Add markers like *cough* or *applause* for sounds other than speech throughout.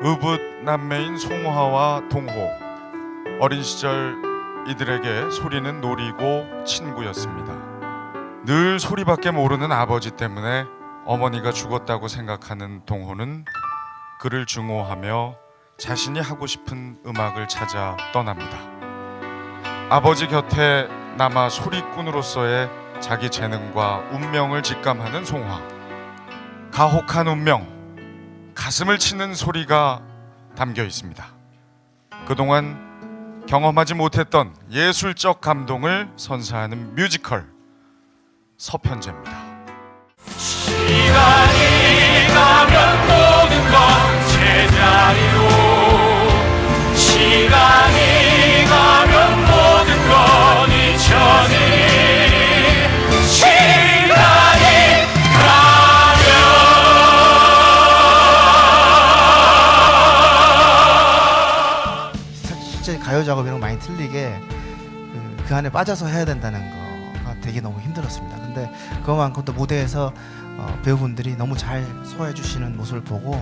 의붓 남매인 송화와 동호 어린 시절 이들에게 소리는 놀이고 친구였습니다. 늘 소리밖에 모르는 아버지 때문에 어머니가 죽었다고 생각하는 동호는 그를 증오하며 자신이 하고 싶은 음악을 찾아 떠납니다. 아버지 곁에 남아 소리꾼으로서의 자기 재능과 운명을 직감하는 송화. 가혹한 운명, 가슴을 치는 소리가 담겨 있습니다. 그동안 경험하지 못했던 예술적 감동을 선사하는 뮤지컬 서편제입니다. 가요 작업이랑 많이 틀리게 그, 그 안에 빠져서 해야 된다는 거가 되게 너무 힘들었습니다. 근데 그만큼 또 무대에서 어, 배우분들이 너무 잘 소화해 주시는 모습을 보고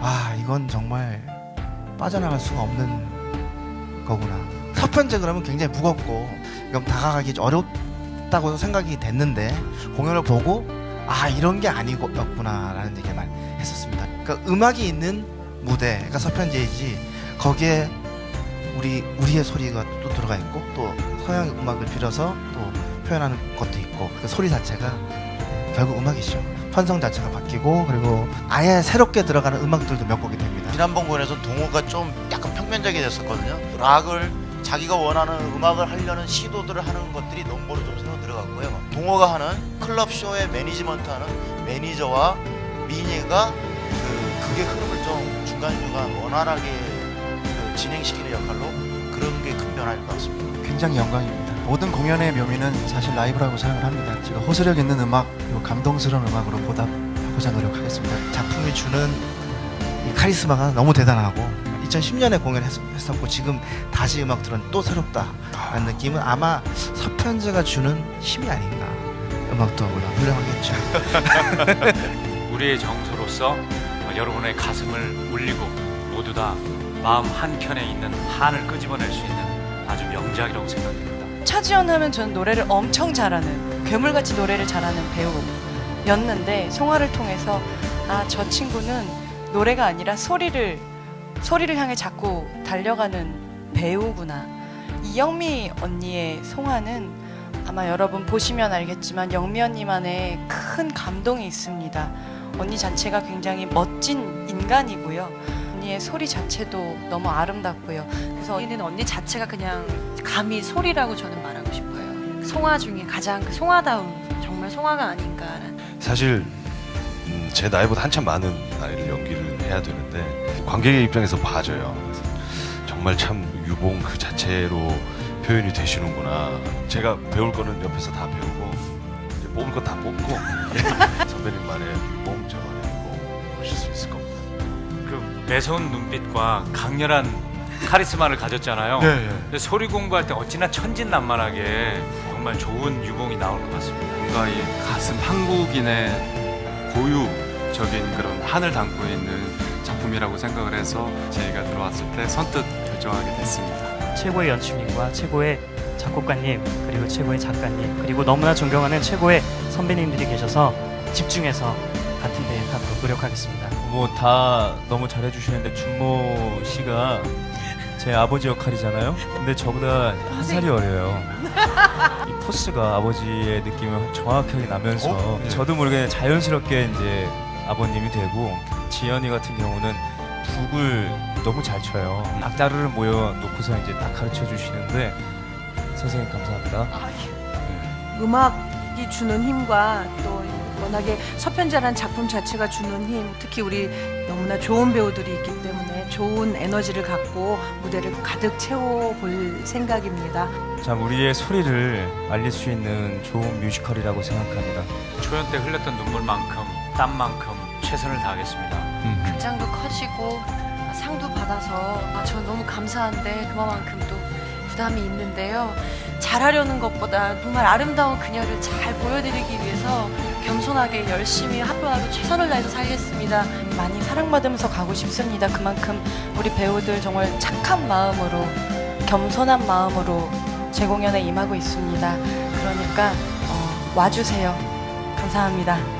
아 이건 정말 빠져나갈 수가 없는 거구나. 서편제 그러면 굉장히 무겁고 그럼 다가가기 어렵다고 생각이 됐는데 공연을 보고 아 이런 게 아니었구나라는 얘기를 많이 했었습니다. 그러니까 음악이 있는 무대가 서편제이지 거기에 우리 우리의 소리가 또 들어가 있고 또 서양 음악을 빌어서 또 표현하는 것도 있고 그 소리 자체가 결국 음악이죠. 편성 자체가 바뀌고 그리고 아예 새롭게 들어가는 음악들도 몇 곡이 됩니다. 지난번 공연에서 동호가 좀 약간 평면적이 됐었거든요. 락을 자기가 원하는 음악을 하려는 시도들을 하는 것들이 넘버로 좀 새로 들어갔고요. 동호가 하는 클럽 쇼의 매니지먼트하는 매니저와 미니가 그 그게 흐름을 좀 중간 중간 원활하게 그 진행시키는 역할로 그런 게 큰 변화일 것 같습니다. 굉장히 영광입니다. 모든 공연의 묘미는 사실 라이브라고 생각을 합니다. 제가 호소력 있는 음악 그리고 감동스러운 음악으로 보답하고자 노력하겠습니다. 작품이 주는 이 카리스마가 너무 대단하고 2010년에 공연했었고 지금 다시 음악 들은 또 새롭다라는 느낌은 아마 서편제가 주는 힘이 아닌가. 음악도 물론 훌륭하겠죠. *laughs* 우리의 정서로서 어, 여러분의 가슴을 울리고 모두 다 마음 한 켠에 있는 한을 끄집어낼 수 있는 아주 명작이라고 생각됩니다. 차지연 하면 저는 노래를 엄청 잘하는 괴물같이 노래를 잘하는 배우였는데 송화를 통해서 아 저 친구는 노래가 아니라 소리를 소리를 향해 자꾸 달려가는 배우구나. 이영미 언니의 송화는 아마 여러분 보시면 알겠지만 영미 언니만의 큰 감동이 있습니다. 언니 자체가 굉장히 멋진 인간이고요 언니의 소리 자체도 너무 아름답고요 그래서 저희는 언니 자체가 그냥 감히 소리라고 저는 말하고 싶어요. 송화 중에 가장 그 송화다운 정말 송화가 아닌가라는. 사실 음, 제 나이보다 한참 많은 나이를 연기를 해야 되는데 관객의 입장에서 봐줘요. 정말 참 유봉 그 자체로 표현이 되시는구나. 제가 배울 거는 옆에서 다 배우고 이제 뽑을 건 다 뽑고 *laughs* 선배님만의 유봉 저 매서운 눈빛과 강렬한 카리스마를 가졌잖아요. 네, 예. 근데 소리 공부할 때 어찌나 천진난만하게 정말 좋은 유봉이 나올 것 같습니다. 뭔가 이 가슴 한국인의 고유적인 그런 한을 담고 있는 작품이라고 생각을 해서 저희가 들어왔을 때 선뜻 결정하게 됐습니다. 최고의 연출님과 최고의 작곡가님 그리고 최고의 작가님 그리고 너무나 존경하는 최고의 선배님들이 계셔서 집중해서 노력하겠습니다. 뭐 다 너무 잘해주시는데 준모 씨가 제 아버지 역할이잖아요. 근데 저보다 한 살이 어려요. 이 포스가 아버지의 느낌을 정확하게 나면서 어? 예. 저도 모르게 자연스럽게 이제 아버님이 되고 지연이 같은 경우는 북을 너무 잘 쳐요. 악다르를 모여 놓고서 이제 딱 가르쳐 주시는데 선생님 감사합니다. 음악이 주는 힘과 또 워낙에 서편자라는 작품 자체가 주는 힘, 특히 우리 너무나 좋은 배우들이 있기 때문에 좋은 에너지를 갖고 무대를 가득 채워볼 생각입니다. 참 우리의 소리를 알릴 수 있는 좋은 뮤지컬이라고 생각합니다. 초연 때 흘렸던 눈물만큼 땀만큼 최선을 다하겠습니다. 극장도 커지고 상도 받아서 아, 저 너무 감사한데 그만큼 또 부담이 있는데요. 잘하려는 것보다 정말 아름다운 그녀를 잘 보여드리기 위해서 겸손하게 열심히 학교하고 최선을 다해서 살겠습니다. 많이 사랑받으면서 가고 싶습니다. 그만큼 우리 배우들 정말 착한 마음으로 겸손한 마음으로 제 공연에 임하고 있습니다. 그러니까 어, 와주세요. 감사합니다.